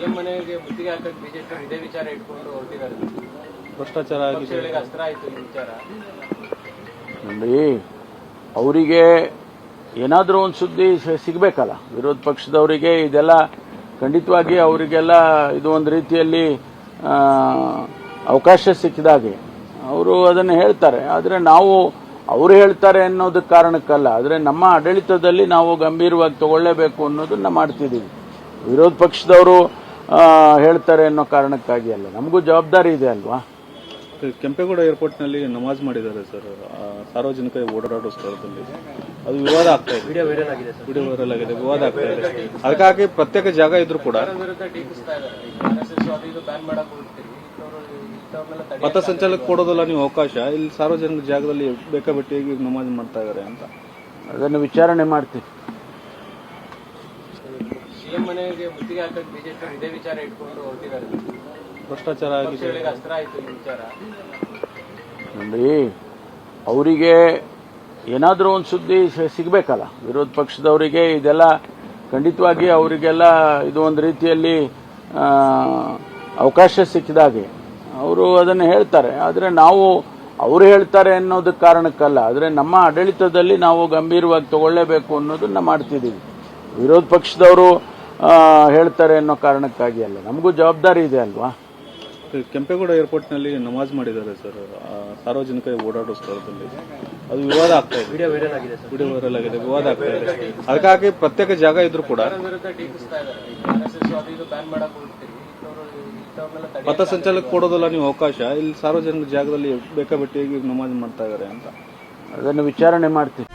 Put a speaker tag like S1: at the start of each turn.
S1: CM ಮನೆಗೆ ಮುತ್ತಿಗೆ ಹಾಕಕ್ ಬಿಜೆಪಿ ಇದೇ ವಿಚಾರ ಇಟ್ಕೊಂಡು ಹೊರಟಿದ್ದಾರೆ.
S2: ಭ್ರಷ್ಟಾಚಾರ ಆಗಿದೆ
S1: ಅಸ್ತ್ರ ಆಯ್ತು ಈ ವಿಚಾರ.
S3: ನೋಡಿ ಅವರಿಗೆ ಏನಾದರೂ ಒಂದು ಸುದ್ದಿ ಸಿಗಬೇಕಲ್ಲ? ವಿರೋಧ ಪಕ್ಷದವರಿಗೆ ಇದೆಲ್ಲ ಖಂಡಿತವಾಗಿ ಅವರಿಗೆಲ್ಲ ಇದು ಒಂದು ರೀತಿಯಲ್ಲಿ ಅವಕಾಶ ಸಿಕ್ಕಿದಾಗೆ. ಅವರು ಅದನ್ನು ಹೇಳ್ತಾರೆ. ಆದರೆ ನಾವು ಅವರು ಹೇಳ್ತಾರೆ ಅನ್ನೋದಕ್ಕೆ ಕಾರಣಕ್ಕಲ್ಲ. ಆದರೆ ನಮ್ಮ ಆಡಳಿತದಲ್ಲಿ ನಾವು ಗಂಭೀರವಾಗಿ ತಗೊಳ್ಳೇಬೇಕು ಅನ್ನೋದನ್ನ ಮಾಡ್ತಿದ್ದೀವಿ. ವಿರೋಧ ಪಕ್ಷದವರು ಹೇಳ್ತಾರೆ ಅನ್ನೋ ಕಾರಣಕ್ಕಾಗಿ ಅಲ್ಲ. ನಮಗೂ ಜವಾಬ್ದಾರಿ ಇದೆ ಅಲ್ವಾ?
S2: ಕೆಂಪೇಗೌಡ ಏರ್ಪೋರ್ಟ್ನಲ್ಲಿ ನಮಾಜ್ ಮಾಡಿದ್ದಾರೆ ಸರ್. ಆ, ಸಾರ್ವಜನಿಕ ಓಡಾಡೋ ಸ್ಥಳದಲ್ಲಿ. ಅದು ವಿವಾದ ಆಗ್ತಾ ಇದೆ. ವಿಡಿಯೋ ವೈರಲ್ ಆಗಿದೆ ವಿಡಿಯೋ ವೈರಲ್ ಆಗಿದೆ. ವಿವಾದ ಆಗ್ತಾ ಇದೆ. ಅದಕ್ಕಾಗಿ ಪ್ರತ್ಯೇಕ ಜಾಗ ಇದ್ರೂ ಕೂಡ
S1: ಪಥ ವಿರುದ್ಧ ಇದ್ದಾರೆ. ಆರ್ ಎಸ್ ಎಸ್ ಅದು ಇದು ಬ್ಯಾನ್ ಮಾಡಕ್ ಹೋಗ್ತೀರಿ ಇಂಥವ್ರು ಇಂಥವ್ರನ್ನೆಲ್ಲ
S2: ಕೊಡೋದಲ್ಲ ನೀವು ಅವಕಾಶ? ಇಲ್ಲಿ ಸಾರ್ವಜನಿಕ ಜಾಗದಲ್ಲಿ ಬೇಕಾಬಿಟ್ಟಿ ನಮಾಜ್ ಮಾಡ್ತಾ ಇದ್ದಾರೆ ಅಂತ.
S3: ಅದನ್ನು ವಿಚಾರಣೆ ಮಾಡ್ತೀವಿ.
S1: ಸಿಎಂ ಮನೆಗೆ ಮುತ್ತಿಗೆ ಹಾಕಕ್ ಬಿಜೆಪಿ ಇದೇ ವಿಚಾರ ಇಟ್ಕೊಂಡು ಹೊರಟಿದ್ದಾರೆ.
S2: ಭ್ರಷ್ಟಾಚಾರ ಆಗಿದೆ.
S1: ಪಕ್ಷಗಳಿಗೆ ಅಸ್ತ್ರ ಆಯ್ತು ಈ ವಿಚಾರ.
S3: ನೋಡಿ ಅವರಿಗೆ ಏನಾದರೂ ಒಂದು ಸುದ್ದಿ ಸಿಗಬೇಕಲ್ಲ ಸಿಗ್ಬೇಕಲ್ಲ? ವಿರೋಧ ಪಕ್ಷದವರಿಗೆ ಇದೆಲ್ಲ ಖಂಡಿತವಾಗಿ ಅವರಿಗೆಲ್ಲ ಇದು ಒಂದು ರೀತಿಯಲ್ಲಿ ಆ, ಅವಕಾಶ ಸಿಕ್ಕಿದಾಗೆ. ಅವರು ಅದನ್ನು ಹೇಳ್ತಾರೆ. ಆದರೆ ನಾವು ಅವರು ಹೇಳ್ತಾರೆ ಅನ್ನೋದಕ್ಕೆ ಕಾರಣಕ್ಕಲ್ಲ. ಆದರೆ ನಮ್ಮ ಆಡಳಿತದಲ್ಲಿ ನಾವು ಗಂಭೀರವಾಗಿ ತಗೊಳ್ಳೇಬೇಕು ಅನ್ನೋದನ್ನ ಮಾಡ್ತಿದ್ದೀವಿ. ವಿರೋಧ ಪಕ್ಷದವರು ಹೇಳ್ತಾರೆ ಅನ್ನೋ ಕಾರಣಕ್ಕಾಗಿ ಅಲ್ಲ. ನಮಗೂ ಜವಾಬ್ದಾರಿ ಇದೆ ಅಲ್ವಾ?
S2: ಕೆಂಪೇಗೌಡ ಏರ್ಪೋರ್ಟ್ನಲ್ಲಿ ನಮಾಜ್ ಮಾಡಿದ್ದಾರೆ ಸರ್. ಸಾರ್ವಜನಿಕ ಓಡಾಡೋ ಸ್ಥಳದಲ್ಲಿ. ಅದು ವಿವಾದ ಆಗ್ತಾ ಇದೆ. ವಿಡಿಯೋ ವೈರಲ್ ಆಗಿದೆ ವಿಡಿಯೋ ವೈರಲ್ ಆಗಿದೆ ವಿವಾದ ಆಗ್ತಾ ಇದೆ. ಅದಕ್ಕಾಗಿ ಪ್ರತ್ಯೇಕ ಜಾಗ ಇದ್ರು ಕೂಡ
S1: ಪಥ ವಿರುದ್ಧ ಟೀಕಿಸ್ತಾ ಇದ್ದಾರೆ ಆರ್ ಎಸ್ ಎಸ್ ಅದು ಇದು ಬ್ಯಾನ್ ಮಾಡಕ್ ಹೋಗ್ತೀರಿ ಇಂಥವ್ರು ಇಂಥವ್ರನ್ನೆಲ್ಲ ತಡೆ
S2: ಪಥಸಂಚಲನಕ್ಕೆ ಕೊಡೋದಲ್ಲ ನೀವು ಅವಕಾಶ. ಇಲ್ಲಿ ಸಾರ್ವಜನಿಕ ಜಾಗದಲ್ಲಿ ಬೇಕಾಬಿಟ್ಟಿ ನಮಾಜ್ ಮಾಡ್ತಾ ಇದ್ದಾರೆ ಅಂತ.
S3: ಅದನ್ನು ವಿಚಾರಣೆ ಮಾಡ್ತೀವಿ.